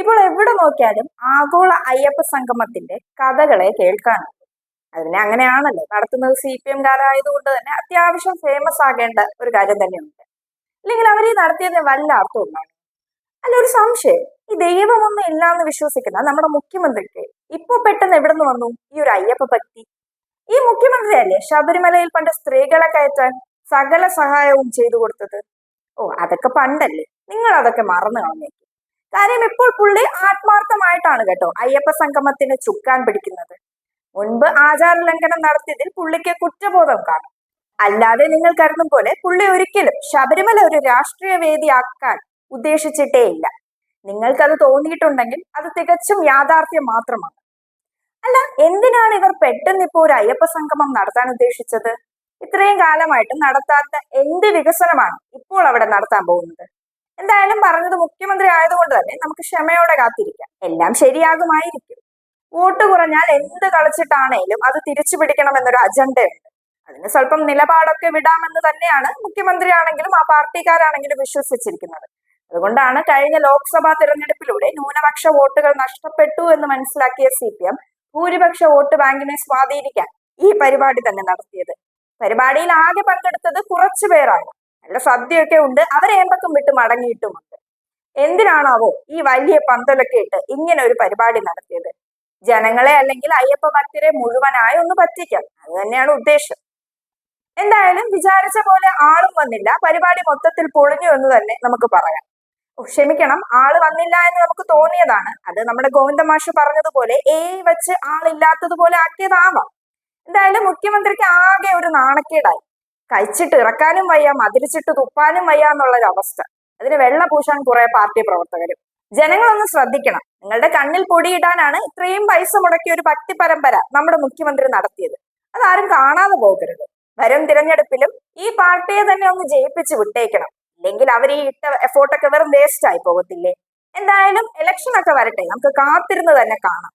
ഇപ്പോൾ എവിടെ നോക്കിയാലും ആഗോള അയ്യപ്പ സംഗമത്തിന്റെ കഥകളെ കേൾക്കാനുണ്ട് അതിനെ അങ്ങനെയാണല്ലോ. നടത്തുന്നത് സി പി എംകാരായതുകൊണ്ട് തന്നെ അത്യാവശ്യം ഫേമസ് ആകേണ്ട ഒരു കാര്യം തന്നെയുണ്ട്. അല്ലെങ്കിൽ അവർ ഈ നടത്തിയത് വല്ല അർത്ഥമുണ്ടാണ് അല്ല ഒരു സംശയം. ഈ ദൈവമൊന്നും ഇല്ല എന്ന് വിശ്വസിക്കുന്ന നമ്മുടെ മുഖ്യമന്ത്രിക്ക് ഇപ്പൊ പെട്ടെന്ന് എവിടെ നിന്ന് വന്നു? ഈ ഒരു അയ്യപ്പ ഭക്തി. ഈ മുഖ്യമന്ത്രി അല്ലേ ശബരിമലയിൽ പണ്ട് സ്ത്രീകളെ കയറ്റാൻ സകല സഹായവും ചെയ്തു കൊടുത്തത്? ഓ അതൊക്കെ പണ്ടല്ലേ. നിങ്ങൾ അതൊക്കെ മറന്നു കളഞ്ഞേക്കും. കാര്യം ഇപ്പോൾ പുള്ളി ആത്മാർത്ഥമായിട്ടാണ് കേട്ടോ അയ്യപ്പ സംഗമത്തിന് ചുക്കാൻ പിടിക്കുന്നത്. മുൻപ് ആചാര ലംഘനം നടത്തിയതിൽ പുള്ളിക്ക് കുറ്റബോധം കാണും. അല്ലാതെ നിങ്ങൾ കരുതും പോലെ പുള്ളി ഒരിക്കലും ശബരിമല ഒരു രാഷ്ട്രീയ വേദിയാക്കാൻ ഉദ്ദേശിച്ചിട്ടേ ഇല്ല. നിങ്ങൾക്കത് തോന്നിയിട്ടുണ്ടെങ്കിൽ അത് തികച്ചും യാഥാർത്ഥ്യം മാത്രമാണ്. അല്ല എന്തിനാണ് ഇവർ പെട്ടെന്ന് ഇപ്പോൾ ഒരു അയ്യപ്പ സംഗമം നടത്താൻ ഉദ്ദേശിച്ചത്? ഇത്രയും കാലമായിട്ട് നടത്താത്ത എന്ത് വികസനമാണ് ഇപ്പോൾ അവിടെ നടത്താൻ പോകുന്നത്? എന്തായാലും പറഞ്ഞത് മുഖ്യമന്ത്രി ആയതുകൊണ്ട് തന്നെ നമുക്ക് ക്ഷമയോടെ കാത്തിരിക്കാം. എല്ലാം ശരിയാകുമായിരിക്കും. വോട്ട് കുറഞ്ഞാൽ എന്ത് കളിച്ചിട്ടാണേലും അത് തിരിച്ചു പിടിക്കണം പിടിക്കണമെന്നൊരു അജണ്ടയുണ്ട് അതിന് സ്വല്പം നിലപാടൊക്കെ വിടാമെന്ന് തന്നെയാണ് മുഖ്യമന്ത്രി ആണെങ്കിലും ആ പാർട്ടിക്കാരാണെങ്കിലും വിശ്വസിച്ചിരിക്കുന്നത്. അതുകൊണ്ടാണ് കഴിഞ്ഞ ലോക്സഭാ തിരഞ്ഞെടുപ്പിലൂടെ ന്യൂനപക്ഷ വോട്ടുകൾ നഷ്ടപ്പെട്ടു എന്ന് മനസ്സിലാക്കിയ സി പി എം ഭൂരിപക്ഷ വോട്ട് ബാങ്കിനെ സ്വാധീനിക്കാൻ ഈ പരിപാടി തന്നെ നടത്തിയത്. പരിപാടിയിൽ ആകെ പങ്കെടുത്തത് കുറച്ചു പേരാണ്. നല്ല സദ്യയൊക്കെ ഉണ്ട്. അവരെ ഏമ്പക്കം വിട്ട് മടങ്ങിയിട്ടുമുണ്ട്. എന്തിനാണാവോ ഈ വലിയ പന്തലൊക്കെ ഇട്ട് ഇങ്ങനെ ഒരു പരിപാടി നടത്തിയത്? ജനങ്ങളെ അല്ലെങ്കിൽ അയ്യപ്പ ഭക്തരെ മുഴുവനായി ഒന്ന് പറ്റിക്കാം. അത് തന്നെയാണ് ഉദ്ദേശം. എന്തായാലും വിചാരിച്ച പോലെ ആളും വന്നില്ല. പരിപാടി മൊത്തത്തിൽ പൊളിഞ്ഞു എന്ന് തന്നെ നമുക്ക് പറയാം. ക്ഷമിക്കണം. ആൾ വന്നില്ല എന്ന് നമുക്ക് തോന്നിയതാണ്. അത് നമ്മുടെ ഗോവിന്ദ മാഷ് പറഞ്ഞതുപോലെ ഏ വെച്ച് ആളില്ലാത്തതുപോലെ ആക്കിയതാവാം. എന്തായാലും മുഖ്യമന്ത്രിക്ക് ആകെ ഒരു നാണക്കേടായി. കഴിച്ചിട്ട് ഇറക്കാനും വയ്യ മതിരിച്ചിട്ട് തുപ്പാനും വയ്യ അവസ്ഥ അതിന് വെള്ള പൂശാൻ കുറെ പാർട്ടി പ്രവർത്തകരും. ജനങ്ങളൊന്ന് ശ്രദ്ധിക്കണം. നിങ്ങളുടെ കണ്ണിൽ പൊടിയിടാനാണ് ഇത്രയും പൈസ മുടക്കിയ ഒരു ഭക്തി പരമ്പര നമ്മുടെ മുഖ്യമന്ത്രി നടത്തിയത്. അതാരും കാണാതെ പോകരുത്. വരും തിരഞ്ഞെടുപ്പിലും ഈ പാർട്ടിയെ തന്നെ ഒന്ന് ജയിപ്പിച്ച് വിട്ടേക്കണം. അല്ലെങ്കിൽ അവർ ഈ ഇട്ട എഫോർട്ടൊക്കെ വെറും വേസ്റ്റ് ആയി പോകത്തില്ലേ? എന്തായാലും ഇലക്ഷൻ ഒക്കെ വരട്ടെ. നമുക്ക് കാത്തിരുന്ന് തന്നെ കാണാം.